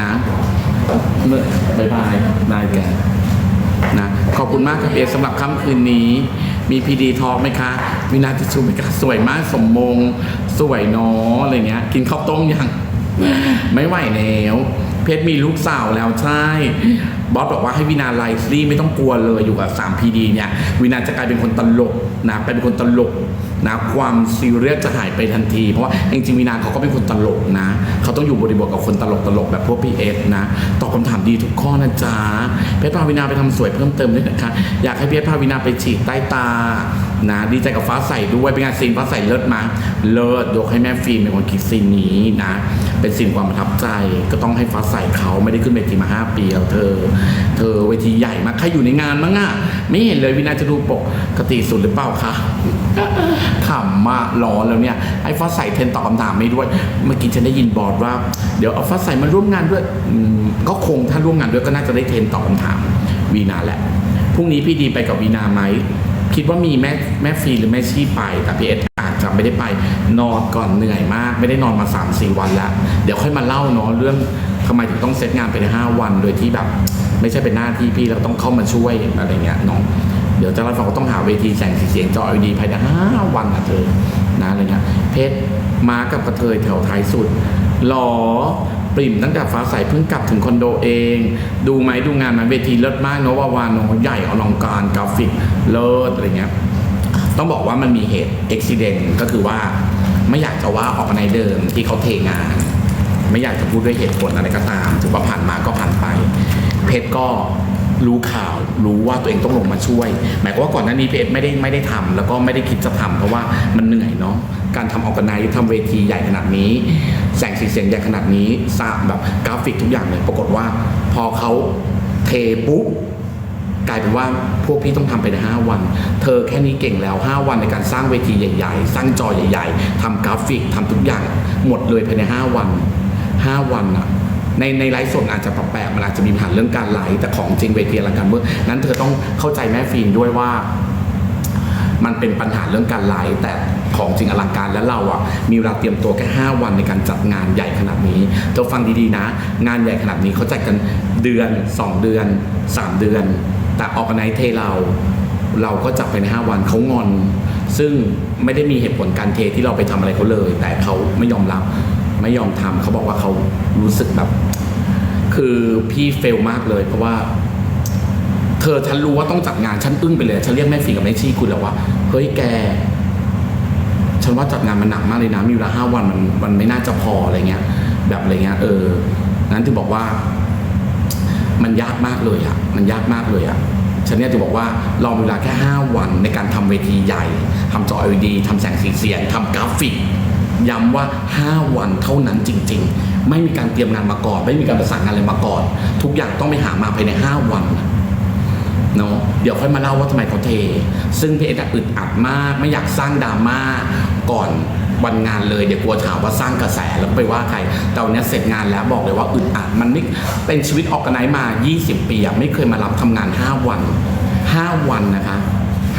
นะเมื่อบายบายบายแกนะขอบคุณมากครับเอสำหรับค่ำคืนนี้ มีพีดีทอกไหมคะมีนาทิชูไหมคะสวยมากสมมง สวยเนาะอะไรเงี้ย กินข้าวต้มยัง ไม่ไหวแล้ว เพชรมีลูกสาวแล้วใช่ บอสบอกว่าให้วินาไลฟ์ซีไม่ต้องกลัวเลยอยู่กับ3 PD เนี่ยวินาจะกลายเป็นคนตลกนะเป็นคนตลกนะความซีเรียสจะหายไปทันที เพราะว่าจริงๆวินาเขาก็เป็นคนตลกนะ เขาต้องอยู่บริบทกับคนตลกตลกๆแบบพวกพี่เอสนะตอบคำถามดีทุกข้อนะจ๊ะเพชรพาวินาไปทำสวยเพิ่มเติมด้วยนะคะอยากให้เพชรพาวินาไปฉีดใต้ตานะดีใจกับฟ้าใสด้วยเป็นงานซีนฟ้าใสเลิศมาเลิศยกให้แม่ฟิล์มเป็นคนคิดซีนนี้นะ เป็นสิ่งความประทับใจก็ต้องให้ฟ้าใสเขาไม่ได้ขึ้นเวทีมา5ปีแล้วเธอ เธอเวทีใหญ่มากใครอยู่ในงานมั้งอะไม่เห็นเลยวินาจะดูปกกติสุดหรือเปล่าคะขำมากร้อนแล้วเนี่ยไอ้ฟ้าใสเทนตอบคำถามไม่ด้วย เมื่อกี้ฉันได้ยินบอร์ดว่า เดี๋ยวเอาฟ้าใสมาร่วมงานด้วยก็คงถ้าร่วมงานด้วยก็น่าจะได้เทนตอบคำถามวีนาแหละพรุ่งนี้พี่ดีไปกับวีนาไหมคิดว่ามีแม่แม่ฟรีหรือแม่ชีไปแต่พี่เอส ไม่ได้ไปนอนก่อนเหนื่อยมาก ไม่ได้นอนมา 3 4 วันแล้ว เดี๋ยวค่อยมาเล่าเนาะเรื่องทำไมถึงต้องเซตงานไปใน5วัน โดยที่แบบ ไม่ใช่เป็นหน้าที่พี่เราต้องเข้ามาช่วยอะไรเงี้ยเนาะเดี๋ยวจะเราฟังก็ต้องหาเวทีแสงสีเสียงจอ LED ภายใน5วันนะเธอนะอะไรเงี้ยเพชรมากับกระเทยแถวท้ายสุดหรอปริ่มตั้งแต่ฟ้าใสเพิ่งกลับถึงคอนโดเอง ดูไหมดูงานไหมเวทีเลิศมากเนาะวาวานเนาะใหญ่อลังการกราฟิกเลิศอะไรเงี้ย ต้องบอกว่ามันมีเหตุอุบิเหตุก็คือว่าไม่อยากจะว่าออกในเดิมที่เขาเทงาน ไม่อยากจะพูดด้วยเหตุผลอะไรก็ตามถือว่าผ่านมาก็ผ่านไป เพชรก็รู้ข่าวรู้ว่าตัวเองต้องลงมาช่วย หมายความว่าก่อนหน้านี้เพชรไม่ได้ไม่ได้ทำแล้วก็ไม่ได้คิดจะทำเพราะว่ามันเหนื่อยเนาะการทำออกกันไนทำเวทีใหญ่ขนาดนี้ แสงสีเสียงใหญ่ขนาดนี้สร้างแบบกราฟิกทุกอย่างเลยปรากฏว่า พอเขาเทปุ๊บ กลายเป็นว่าพวกพี่ต้องทำไปใน5วัน เธอแค่นี้เก่งแล้ว 5 วันในการสร้างเวทีใหญ่ ๆ สร้างจอใหญ่ ๆทำกราฟิกทำทุกอย่างหมดเลยภายใน 5 วัน 5 วันอะในในไลฟ์สดอาจจะแปลกๆมันอาจจะมีปัญหาเรื่องการไลฟ์แต่ของจริงเวทีอลังการเมื่อนั้นเธอต้องเข้าใจแม่ฟิล์มด้วยว่า มันเป็นปัญหาเรื่องการไลฟ์แต่ของจริงอลังการและเราอะมีเวลาเตรียมตัวแค่ 5 วันในการจัดงานใหญ่ขนาดนี้เธอฟังดีๆนะ งานใหญ่ขนาดนี้เขาจัดกันเดือน 2 เดือน 3 เดือน แต่ออกไนเทเราเราก็จัดไปใน5วันเขางอน ซึ่งไม่ได้มีเหตุผลการเทที่เราไปทำอะไรเขาเลย แต่เขาไม่ยอมรับ ไม่ยอมทำเขาบอกว่าเขารู้สึกแบบ คือพี่เฟลมากเลย เพราะว่า เธอฉันรู้ว่าต้องจัดงานฉันอึ้งไปเลยฉันเรียกแม่ฟีกับแม่ชีคุณแล้วว่าเฮ้ยแก ฉันว่าจัดงานมันหนักมากเลยนะมีเวลาห้าวันมันมันไม่น่าจะพออะไรเงี้ย แบบอะไรเงี้ยเออนั้นถึงบอกว่า มันยากมากเลยอะมันยากมากเลยอะฉันเนี่ยจะบอกว่าลองเวลาแค่ 5 วันในการทำเวทีใหญ่ทำจอ LED ทำแสงสีเสียงทำกราฟิกย้ำว่า 5 วันเท่านั้นจริง ๆ ไม่มีการเตรียมงานมาก่อน ไม่มีการประสานงานอะไรมาก่อน ทุกอย่างต้องไปหามาภายใน 5 วันเนาะเดี๋ยวค่อยมาเล่าว่าทำไมเขาเท ซึ่งพี่เอ็ดอะอึดอัดมาก ไม่อยากสร้างดราม่าก่อน วันงานเลยเดี๋ยวกลัวถามว่าสร้างกระแสแล้วไปว่าใครแต่วันนี้เสร็จงานแล้วบอกเลยว่าอึดอัดมันไม่เป็นชีวิตออกกันไนมา 20 ปีอะไม่เคยมารับทำงาน 5 วัน 5 วันนะคะ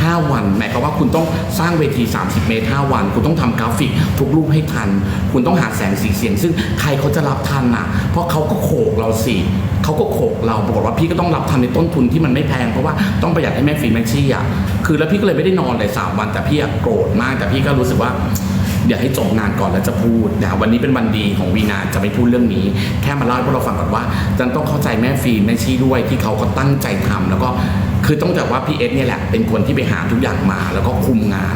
5 วันหมายความว่าคุณต้องสร้างเวที 30 เมตร 5 วัน คุณต้องทำกราฟิก ทุกรูปให้ทัน คุณต้องหาแสงสีเสียง ซึ่งใครเขาจะรับทันน่ะ เพราะเขาก็โขกเราสิเขาก็โขกเราปรากฏว่าพี่ก็ต้องรับทันในต้นทุนที่มันไม่แพงเพราะว่าต้องประหยัดให้แม่ฟรีแม่ชี่อะคือแล้วพี่ก็เลยไม่ได้นอนเลยสามวันแต่พี่อะโกรธมากแต่พี่ก็รู้สึกว่า เดี๋ยวให้จบงานก่อนแล้วจะพูดนะวันนี้เป็นวันดีของวีนาจะไม่พูดเรื่องนี้ แค่มาเล่าให้พวกเราฟังก่อนว่าจันต้องเข้าใจแม่ฟีนแม่ชี่ด้วยที่เขาก็ตั้งใจทำแล้วก็คือต้องแต่ว่าพี่เอสเนี่ยแหละเป็นคนที่ไปหาทุกอย่างมาแล้วก็คุมงาน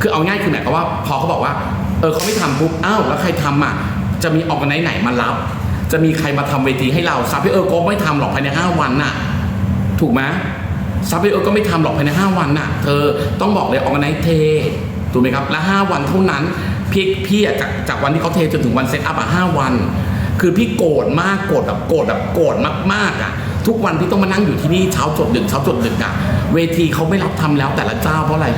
คือเอาง่ายคือหมายความว่าพอเขาบอกว่าเออเขาไม่ทำปุ๊บอ้าวแล้วใครทำอะจะมีออกกันไหนไหนมารับ จะมีใครมาทำเวทีให้เราซับพี่เออร์ก็ไม่ทำหรอกภายในห้าวันน่ะ ถูกไหมซับพี่เออก็ไม่ทำหรอกภายใน5วันน่ะ เธอต้องบอกเลยออกไหนเท ถูกไหมครับและ5วันเท่านั้นพี่พี่จากจากวันที่เขาเทจนถึงวันเซตอัพอะห้าวัน คือพี่โกรธมากโกรธแบบโกรธแบบโกรธมากๆอะทุกวันพี่ต้องมานั่งอยู่ที่นี่เช้าจดดึกเช้าจดดึกอะเวทีเขาไม่รับทำแล้วแต่ละเจ้าเพราะอะไร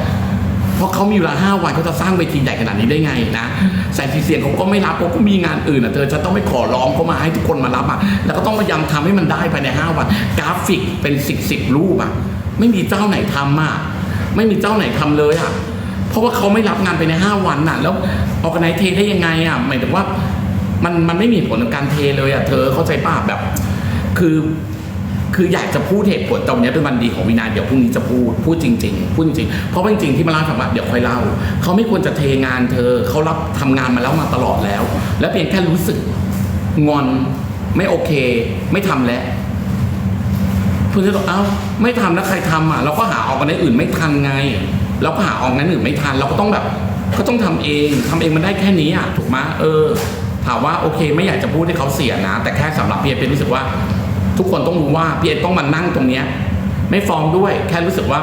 เพราะเขามีเวลาห้าวันเขาจะสร้างเวทีใหญ่ขนาดนี้ได้ไงนะแสงสีเสียงเขาก็ไม่รับเขาก็มีงานอื่นอะเธอจะต้องไม่ขอร้องเขามาให้ทุกคนมารับอะแล้วก็ต้องพยายามทำให้มันได้ภายในห้าวัน กราฟิกเป็นสิบสิบรูปอะไม่มีเจ้าไหนทำอะไม่มีเจ้าไหนทำเลยอะ ราะว่าเขาไม่รับงานไปในห้าวันน่ะ แล้วออกไนเทได้ยังไงอะหมายถึงว่ามันมันไม่มีผลกับการเทเลยอะเธอเข้าใจป่ะแบบ คือ คืออยากจะพูดเหตุผลตรงนี้เป็นวันดีของวินาเดี๋ยวพรุ่งนี้จะพูดพูดจริงๆพูดจริงๆเพราะว่าจริงๆที่มาเล่าให้ฟังว่าเดี๋ยวค่อยเล่าเขาไม่ควรจะเทงานเธอเขารับทำงานมาแล้วมาตลอดแล้ว แล้วเพียงแค่รู้สึกงอนไม่โอเค ไม่ทำแล้วเพื่อนจะบอกเอ้าไม่ทำแล้วใครทำอะ เราก็หาออกกันอื่นไม่ทันไง เราก็หาออกนั้นอื่นไม่ทันเราก็ต้องแบบก็ต้องทำเองทำเองมันได้แค่นี้อะถูกไหมเออ ถามว่าโอเค ไม่อยากจะพูดให้เขาเสียนะ แต่แค่สำหรับพี่เอเป็นรู้สึกว่า ทุกคนต้องรู้ว่าพี่เอต้องมานั่งตรงเนี้ยไม่ฟ้องด้วย แค่รู้สึกว่า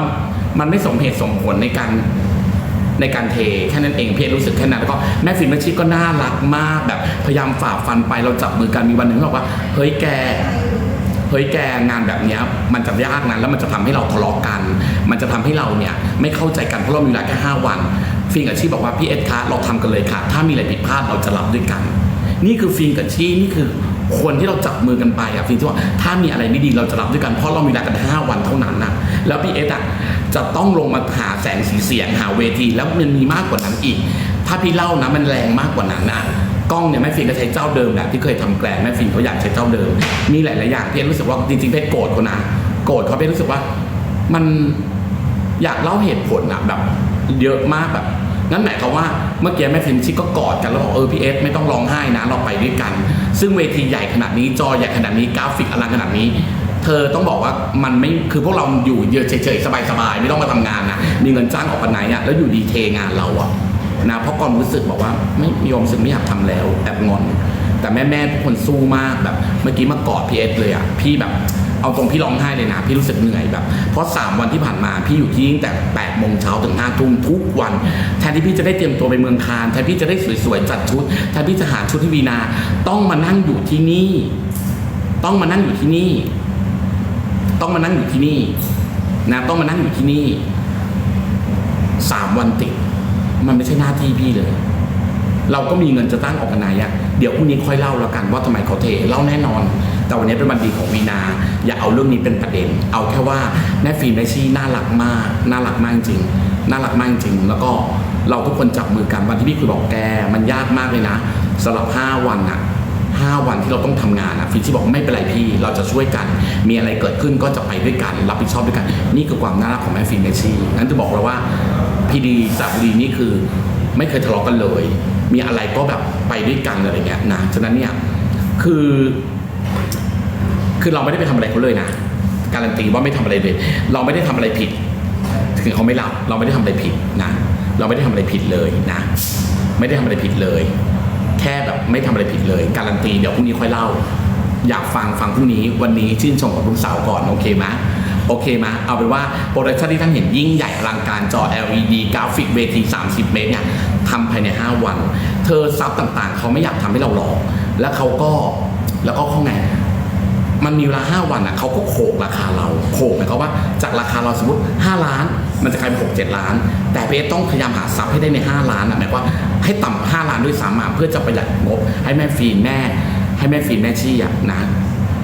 มันไม่สมเหตุสมผลในการในการเทแค่นั้นเองพี่เอรู้สึกแค่นั้นแล้วก็แม่ฟิล์มแม่ชิก็น่ารักมากแบบพยายามฝ่าฟันไปเราจับมือกันมีวันหนึ่งเขาบอกว่าเฮ้ยแก เฮ้ยแกงานแบบนี้มันจะยากนะแล้วมันจะทำให้เราทะเลาะกัน มันจะทำให้เราเนี่ยไม่เข้าใจกันเพราะเรามีเวลาแค่ห้าวันฟิงกับชี่บอกว่าพี่เอ็ดคะเราทำกันเลยค่ะ ถ้ามีอะไรผิดพลาดเราจะรับด้วยกัน นี่คือฟิงกับชี่นี่คือคนที่เราจับมือกันไปอะฟิงที่ว่าถ้ามีอะไรไม่ดีเราจะรับด้วยกันเพราะเรามีเวลากันห้าวันเท่านั้นนะแล้วพี่เอ็ดอะจะต้องลงมาหาแสงสีเสียงหาเวที แล้วมันมีมากกว่านั้นอีก ถ้าพี่เล่านะมันแรงมากกว่านั้นนะ กล้องเนี่ยแม่ฟินก็ใช้เจ้าเดิมแหละที่เคยทำแกลนแม่ฟินเขาอยากใช้เจ้าเดิม มีหลายๆอย่างที่เอ็นรู้สึกว่าจริงๆเพชรโกรธเขานะโกรธเขาเพชรรู้สึกว่ามันอยากเล่าเหตุผลอะแบบเยอะมากแบบงั้นหมายความว่าเมื่อกี้แม่ฟินชิก็กอดกันแล้วบอกเออพี่เอสไม่ต้องร้องไห้นะเราไปด้วยกัน ซึ่งเวทีใหญ่ขนาดนี้จอใหญ่ขนาดนี้กราฟิกอลังขนาดนี้ เธอต้องบอกว่ามันไม่คือพวกเราอยู่เยอะเฉยๆสบายๆไม่ต้องมาทำงานนะมีเงินจ้างออกกันไหนอะแล้วอยู่ดีเทงานเราอะ นะเพราะความรู้สึกบอกว่าไม่มีความสึกไม่อยากทำแล้วแอบงอน แต่แม่แม่ทุกคนสู้มากแบบ เมื่อกี้มากอดพีเอสเลยอะพี่แบบเอาตรงพี่ร้องไห้เลยนะพี่รู้สึกเหนื่อยแบบ เพราะ 3 วันที่ผ่านมาพี่อยู่ที่ตั้งแต่8โมงเช้าถึง5ทุ่มทุกวัน แทนที่พี่จะได้เตรียมตัวไปเมืองคานแทนพี่จะได้สวยๆจัดชุดแทนพี่จะหาชุดที่วีนา ต้องมานั่งอยู่ที่นี่ ต้องมานั่งอยู่ที่นี่ ต้องมานั่งอยู่ที่นี่นะต้องมานั่งอยู่ที่นี่สามวันติด มันไม่ใช่หน้าที่พี่เลย เราก็มีเงินจะตั้งออกกันไหนอะเดี๋ยวพรุ่งนี้ค่อยเล่าแล้วกันว่าทำไมเขาเทเล่าแน่นอน แต่วันนี้เป็นวันดีของวีนา อย่าเอาเรื่องนี้เป็นประเด็น เอาแค่ว่าแม่ฟิล์มแม่ชี่น่ารักมากน่ารักมากจริงน่ารักมากจริงแล้วก็เราทุกคนจับมือกันวันที่พี่คุยบอกแกมันยากมากเลยนะสำหรับห้าวันอะห้าวันที่เราต้องทำงานอะฟิชี่บอกไม่เป็นไรพี่ เราจะช่วยกัน มีอะไรเกิดขึ้นก็จะไปด้วยกัน รับผิดชอบด้วยกัน นี่คือความน่ารักของแม่ฟิล์มแมชี่งั้นจะบอกเราว่า พี่ดีสับดีนี่คือ ไม่เคยทะเลาะกันเลย มีอะไรก็แบบไปด้วยกันอะไรเงี้ยนะฉะนั้นเนี่ยคือ คือเราไม่ได้ไปทำอะไรเขาเลยนะการันตีว่าไม่ทำอะไรเลย เราไม่ได้ทำอะไรผิด ถึงเขาไม่รับเราไม่ได้ทำอะไรผิดนะเราไม่ได้ทำอะไรผิดเลยนะ ไม่ได้ทำอะไรผิดเลย แค่แบบไม่ทำอะไรผิดเลย การันตีเดี๋ยวพรุ่งนี้ค่อยเล่า อยากฟังฟังพรุ่งนี้วันนี้ชื่นชมกับลูกสาวก่อนโอเคไหม โอเคไหมเอาเป็นว่าโปรดักชันที่ท่านเห็นยิ่งใหญ่อลังการจอ LED กราฟิกเวที 30 เมตรเนี่ยทำภายใน 5 วัน เธอซับต่างๆ เขาไม่อยากทำให้เราหรอกแล้วเขาก็แล้วก็ข้าไงมันมีเวลา 5 วันอะเขาก็โขกราคาเราโขกหมายความว่าจากราคาเราสมมติ 5 ล้าน มันจะกลายเป็น6 7 ล้าน แต่เอสต้องพยายามหาซับให้ได้ใน 5 ล้านอะหมายความว่าให้ต่ำกว่า5ล้านด้วยซ้ำอะเพื่อจะประหยัดงบให้แม่ฟีนแม่ให้แม่ฟีนแม่ชี่อะนะ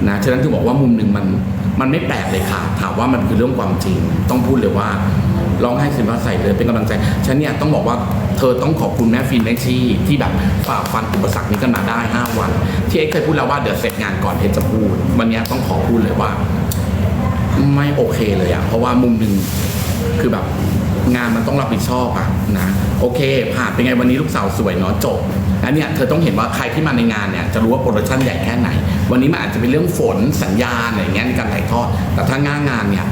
นะฉะนั้นถึงบอกว่ามุมหนึ่งมัน มันไม่แปลกเลยค่ะ ถามว่ามันคือเรื่องความจริง ต้องพูดเลยว่าร้องไห้สินว่าใส่เลยเป็นกำลังใจ ฉันเนี่ยต้องบอกว่าเธอต้องขอบคุณแม่ฟินแม่ชี่ที่แบบฝ่าฟันอุปสรรคนี้กันมาได้ 5 วัน ที่เอ็กเคยพูดแล้วว่าเดี๋ยวเสร็จงานก่อนเอ็กจะพูด วันนี้ต้องขอพูดเลยว่า ไม่โอเคเลยอะเพราะว่ามุมหนึ่งคือแบบงานมันต้องรับผิดชอบอะนะโอเค ผ่านเป็นไงวันนี้ลูกสาวสวยเนาะจบอันเนี้ยเธอต้องเห็นว่าใครที่มาในงานเนี่ยจะรู้ว่าโปรดักชั่นใหญ่แค่ไหน วันนี้มันอาจจะเป็นเรื่องฝนสัญญาณอะไรเงี้ยในการถ่ายทอด แต่ถ้าง่างานเนี่ย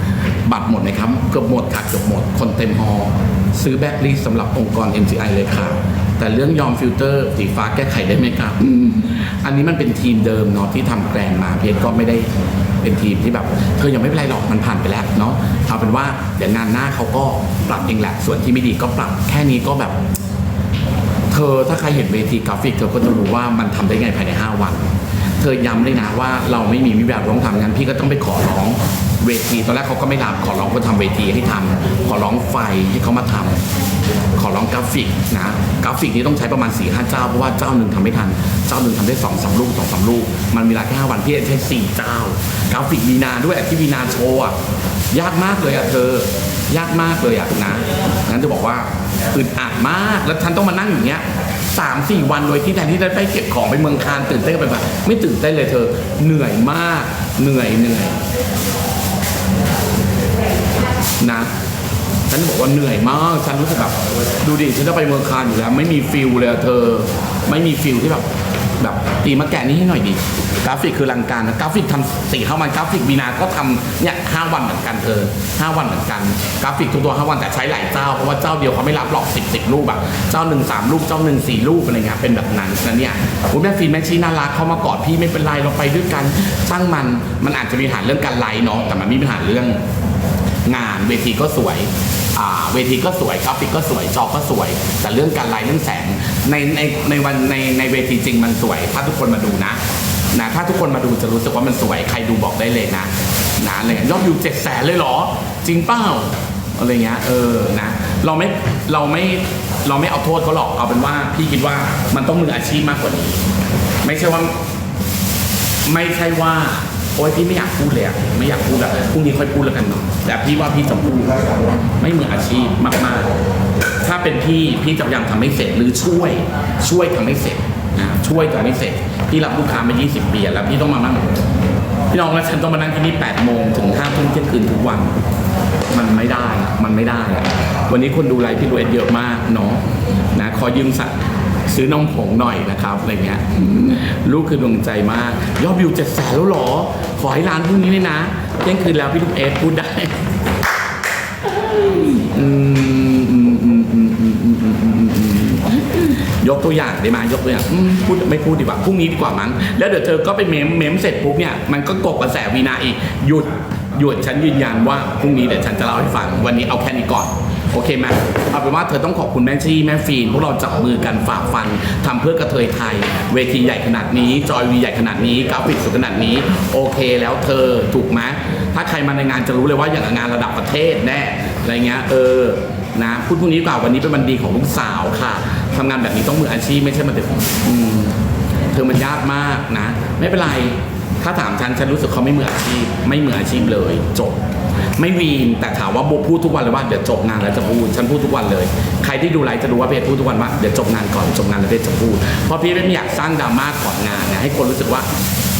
บัตรหมดไหมครับเกือบหมดค่ะเกือบหมดคนเต็มฮอล์ซื้อแบ็คลีสำหรับองค์กร MCI เลยค่ะ แต่เรื่องยอมฟิลเตอร์สีฟ้าแก้ไขได้ไหมครับอันนี้มันเป็นทีมเดิมเนาะที่ทำแกรนมาเพจก็ไม่ได้เป็นทีมที่แบบเธอยังไม่เป็นไรหรอกมันผ่านไปแล้วเนาะเอาเป็นว่าเดี๋ยวงานหน้าเขาก็ปรับเองแหละส่วนที่ไม่ดีก็ปรับแค่นี้ก็แบบ เธอถ้าใครเห็นเวทีกราฟิกเธอก็จะรู้ว่ามันทำได้ไงภายใน 5 วัน เธอย้ำเลยนะว่าเราไม่มีวิแววต้องทำงั้นพี่ก็ต้องไปขอร้องเวทีตอนแรกเขาก็ไม่รับขอร้องคนทำเวทีให้ทำขอร้องไฟให้เขามาทำขอร้องกราฟิกนะกราฟิกนี้ต้องใช้ประมาณ4ี่ห้าเจ้าเพราะว่าเจ้าหนึ่งทำไม่ทัน เจ้าหนึ่งทำได้สองสามลูกสองสามลูก มันมีเวลาแค่ห้าวันพี่ใช้สี่เจ้ากราฟิกวีนาด้วยที่วีนาโชว์อะยากมากเลยอะเธอยากมากเลยอะนะงั้นจะบอกว่าอึดอัดมากแล้วฉันต้องมานั่งอย่างเงี้ย สามสี่วันโดยที่แทนที่จะไปเก็บของไปเมืองคานตื่นเต้นกันไปแบบไม่ตื่นเต้นเลยเธอ เหนื่อยมาก เหนื่อยเหนื่อยนะฉันบอกว่าเหนื่อยมาก ฉันรู้สึกแบบดูดิฉันจะไปเมืองคานอยู่แล้ว ไม่มีฟิลเลยเธอ ไม่มีฟิลที่แบบ แบบตีมาแกะนี่ให้หน่อยดิกราฟิกคือลังการนะกราฟิกทำสี่ห้าวันกราฟิกมีนาก็ทำเนี่ยห้าวันเหมือนกันเธอห้าวันเหมือนกัน กราฟิกทุกตัวห้าวันแต่ใช้หลายเจ้าเพราะว่าเจ้าเดียวเขาไม่รับหรอกสิบสิบรูปอะเจ้าหนึ่งสามรูปเจ้าหนึ่งสี่รูปอะไรเงี้ยเป็นแบบนั้นนะเนี่ยอุ้ยแม่ฟินแม่ชีน่ารักเขามากอดพี่ไม่เป็นไรเราไปด้วยกันช่างมันมันอาจจะมีปัญหาเรื่องการไลน์เนาะแต่มันไม่มีปัญหาเรื่องงานเวทีก็สวย เวทีก็สวยกราฟิกก็สวยจอก็สวย แต่เรื่องการไลน์เรื่องแสงในในในวันในในเวทีจริงมันสวย ถ้าทุกคนมาดูนะนะถ้าทุกคนมาดูจะรู้สึกว่ามันสวยใครดูบอกได้เลยนะนะอะไรเงี้ยยอดวิวเจ็ดแสนเลยเหรอ จริงเปล่าอะไรเงี้ยเออนะเราไม่เราไม่เราไม่เอาโทษเขาหรอกเอาเป็นว่า พี่คิดว่ามันต้องมืออาชีพมากกว่านี้ ไม่ใช่ว่า ไม่ใช่ว่า โอ๊ยพี่ไม่อยากพูดเลยอะไม่อยากพูดอะพรุ่งนี้ค่อยพูดแล้วกันเนาะแต่พี่ว่าพี่จะพูดไม่มืออาชีพมากๆ ถ้าเป็นพี่พี่จะพยายามทำให้เสร็จหรือช่วย ช่วยทำให้เสร็จนะช่วยทำให้เสร็จพี่รับลูกค้ามา 20 ปีอะแล้วพี่ต้องมานั่งพี่น้องแล้วฉันต้องมานั่งที่นี่8โมงถึง5ทุ่มเที่ยงคืนทุกวัน มันไม่ได้มันไม่ได้อะวันนี้คนดูไลฟ์พี่ดูเอ็ดเยอะมากเนาะนะขอยืมสัก ซื้อนมผงหน่อยนะครับอะไรเงี้ยลูกคือดวงใจมาก ยอดวิวเจ็ดแสนแล้วหรอ ขอให้ร้านพรุ่งนี้เลยนะเที่ยงคืนแล้วพี่ลูกเอฟพูดได้ยกตัวอย่างได้ไหมยกตัวอย่างพูดไม่พูดดีกว่าพรุ่งนี้ดีกว่ามั้งแล้วเดี๋ยวเธอก็ไปเมมเมมเสร็จปุ๊บเนี่ยมันก็กบกระแสวีนาอีกหยุดหยุดฉันยืนยันว่าพรุ่งนี้เดี๋ยวฉันจะเล่าให้ฟังวันนี้เอาแค่นี้ก่อน โอเคไหมเอาเป็นว่าเธอต้องขอบคุณแม่ชี่แม่ฟีนพวกเราจับมือกันฝ่าฟันทำเพื่อกระเทยไทย เวทีใหญ่ขนาดนี้ จอยวีใหญ่ขนาดนี้กราฟิกสุดขนาดนี้ โอเคแล้วเธอถูกไหมถ้าใครมาในงานจะรู้เลยว่าอย่างงานระดับประเทศแน่อะไรเงี้ยเออนะพูดพรุ่งนี้กว่าวันนี้เป็นวันดีของลูกสาวค่ะทำงานแบบนี้ต้องมืออาชีพไม่ใช่มาถึงอืมเธอมันยากมากนะ ไม่เป็นไร ถ้าถามฉันฉันรู้สึกเขาไม่เหมืออาชีพ ไม่เหมืออาชีพเลยจบ ไม่วีนแต่ถามว่าโบพูดทุกวันเลยว่าเดี๋ยวจบงานแล้วจะพูดฉันพูดทุกวันเลย ใครที่ดูไลฟ์จะรู้ว่าเพจพูดทุกวันว่าเดี๋ยวจบงานก่อนจบงานแล้วเพจจะพูดเพราะพี่ไม่อยากสร้างดราม่าก่อนงานนะให้คนรู้สึกว่า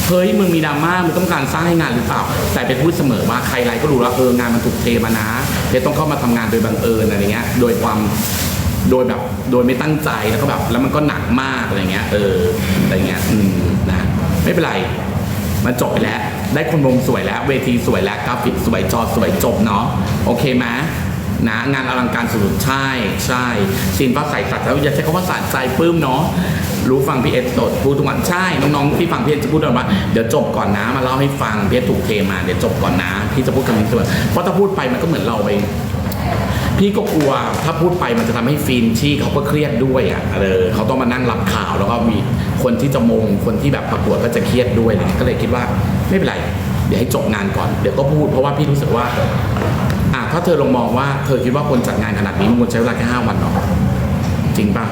เฮ้ยมึงมีดราม่ามึงต้องการสร้างให้งานหรือเปล่า แต่เป็นพูดเสมอว่าใครไลฟ์ก็รู้ว่าเอองานมันถูกเทมานะเพจต้องเข้ามาทำงานโดยบังเอิญอะไรเงี้ย โดยความโดยแบบโดยไม่ตั้งใจแล้วก็แบบแล้วมันก็หนักมากอะไรเงี้ยเอออะไรเงี้ยอืมนะไม่เป็นไร มันจบไปแล้ว ได้คนวงสวยแล้ว เวทีสวยแล้วกราฟิกสวยจอสวยจบเนาะโอเคไหมนะงานอลังการสุดๆใช่ใช่ซีนฟ้าใสสัตว์แล้วอย่าใช้คำว่าสะใจปลื้มเนาะรู้ฟังพี่เอสสดพูดทุกวันใช่น้องๆที่ฟังพี่เอสจะพูดตลอดว่าเดี๋ยวจบก่อนนะมาเล่าให้ฟังพี่เอสถูกเทมาเดี๋ยวจบก่อนนะพี่จะพูดคำนี้เสมอเพราะถ้าพูดไปมันก็เหมือนเราไป พี่ก็กลัวถ้าพูดไปมันจะทำให้ฟินชี่เขาก็เครียดด้วยอะเออเขาต้องมานั่งรับข่าวแล้วก็มีคนที่จะมงคนที่แบบประกวดก็จะเครียดด้วยเงี้ยก็เลยคิดว่าไม่เป็นไร เดี๋ยวให้จบงานก่อนเดี๋ยวก็พูดเพราะว่าพี่รู้สึกว่าอะถ้าเธอลองมองว่าเธอคิดว่าคนจัดงานขนาดนี้มันควรใช้เวลาแค่ห้าวันเนาะจริงป่ะ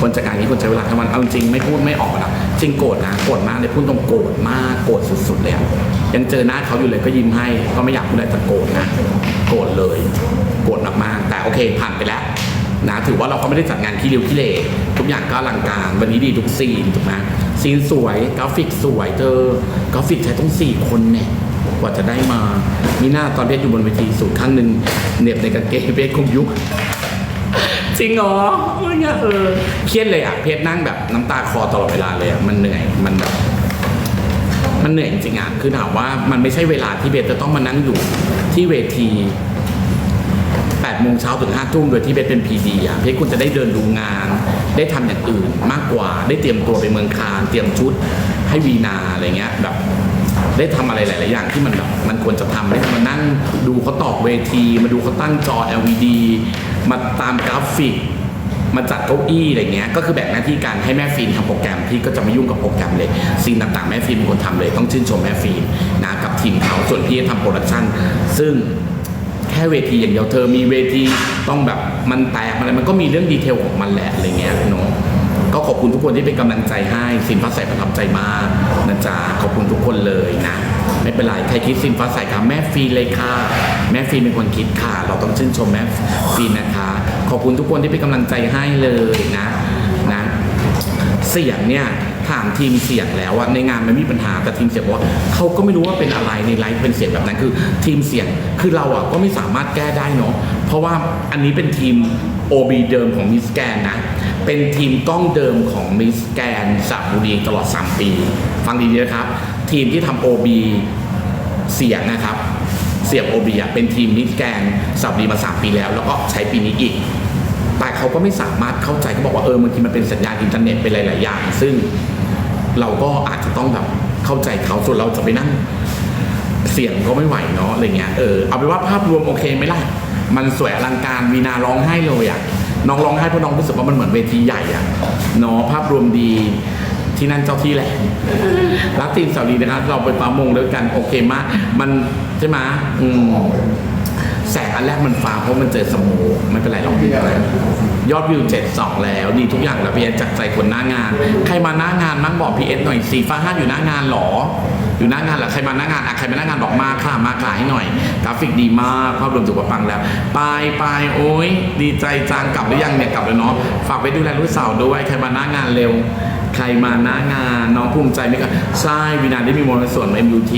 คนจัดงานนี้ควรใช้เวลาแค่วันเอาจริงไม่พูดไม่ออกนะจริงโกรธนะโกรธมากเลยพูดตรงโกรธมากโกรธสุดๆเลยยังเจอหน้าเขาอยู่เลยก็ยิ้มให้ก็ไม่อยากพูดอะไรแต่โกรธนะ รธเลยโกรธมากๆแต่โอเคผ่านไปแล้วนะถือว่าเราก็ไม่ได้จัดงานขี้ริ้วขี้เหร่ทุกอย่างก็อลังการวันนี้ดีทุกซีนถูกไหมซีนสวยกราฟิกสวยเธอกราฟิกใช้ต้องสี่คนเนี่ยกว่าจะได้มามีหน้าตอนเพชรอยู่บนเวทีสูตรข้างหนึ่งเหน็บในกางเกงเพชรคงยุคจริงเหรอเงี้ยเออเครียดเลยอะเพชรนั่งแบบน้ำตาคอตลอดเวลาเลยอะมันเหนื่อยมันแบบมันเหนื่อยจริงอะคือถามว่ามันไม่ใช่เวลาที่เบสจะต้องมานั่งอยู่ ที่เวที8โมงเช้าถึง5ทุ่มโดยที่เบสเป็นพีดีอะเพสคุณจะได้เดินดูงาน ได้ทำอย่างอื่นมากกว่า ได้เตรียมตัวไปเมืองคานเตรียมชุดให้วีนาอะไรเงี้ยแบบได้ทำอะไรหลาย ๆ อย่างที่มันแบบมันควรจะทำได้มานั่งดูเขาตอกเวที มาดูเขาตั้งจอ LED มาตามกราฟิก มาจัดเก้าอี้อะไรเงี้ยก็คือแบ่งหน้าที่การให้แม่ฟิลทำโปรแกรมพี่ก็จะไม่ยุ่งกับโปรแกรมเลยสิ่งต่าง ๆ แม่ฟิล์มเป็นคนทำเลย ต้องชื่นชมแม่ฟิลนะ ทีมเขาส่วนพี่ทำโปรดักชั่นซึ่งแค่เวทีอย่างเดียวเธอมีเวทีต้องแบบมันแตกอะไรมันก็มีเรื่องดีเทลของมันแหละอะไรเงี้ยเนาะก็ขอบคุณทุกคนที่เป็นกำลังใจให้ซินฟ้าใสประทับใจมากนะจ๊ะขอบคุณทุกคนเลยนะ ไม่เป็นไรใครคิดซินฟ้าใสค่ะแม่ฟีเลยค่ะ แม่ฟีเป็นคนคิดค่ะ เราต้องชื่นชมแม่ฟีนะคะ ขอบคุณทุกคนที่เป็นกำลังใจให้เลยนะนะเสียงเนี่ย ถามทีมเสียงแล้วอะในงานมันไม่มีปัญหาแต่ทีมเสียงบอกว่าเขาก็ไม่รู้ว่าเป็นอะไรในไลฟ์เป็นเสียงแบบนั้นคือ ทีมเสียงคือเราอะก็ไม่สามารถแก้ได้เนาะเพราะว่าอันนี้เป็นทีม OB เดิมของมิสแกนนะ เป็นทีมกล้องเดิมของมิสแกนสระบุรีตลอด 3 ปี ฟังดีๆนะครับ ทีมที่ทำ OB เสียงนะครับ เสียง OB อะเป็นทีมมิสแกนสระบุรีมา 3 ปีแล้ว แล้วก็ใช้ปีนี้อีก แต่เขาก็ไม่สามารถเข้าใจเขาบอกว่าเออบางทีมันเป็นสัญญาณอินเทอร์เน็ตเป็นหลาย ๆ อย่าง ซึ่ง เราก็อาจจะต้องแบบเข้าใจเขาส่วนเราจะไปนั่งเสียงก็ไม่ไหวเนาะอะไรเงี้ยเออเอาเป็นว่าภาพรวมโอเคไหมล่ะมันสวยอลังการวีนาร้องไห้เลยอะ่ะน้องร้องไห้เพราะน้องรู้สึกว่ามันเหมือนเวทีใหญ่อะ่ะเนาะภาพรวมดีที่นั่นเจ้าที่แหละรักทีมสาวดีนะครับเราไปประมงด้วยกันโอเคมากมันใช่ไหมอืมแสงอันแรกมันฟ้าเพราะมันเจอสโมกไม่เป็นไรหรอกพี่อะไร ยอดวิวเจ็ดสองแล้ว ดีทุกอย่างแล้วพี่เอสจากใจคนหน้างาน ใครมาหน้างานมั่งบอกพี่เอสหน่อยสีฟ้าห้าอยู่หน้างานหรอ อยู่หน้างานเหรอใครมาหน้างานอะใครมาหน้างานบอกมาค่ะมาขายให้หน่อย กราฟิกดีมากภาพรวมถือว่าปังแล้วไปไปโอ้ยดีใจจังกลับหรือยังเนี่ยกลับแล้วเนาะฝากไปดูแลลูกสาวด้วยใครมาหน้างานเร็วใครมาหน้างานน้องภูมิใจไหมครับใช่วินาได้มีมเมนต์ส่วน MUT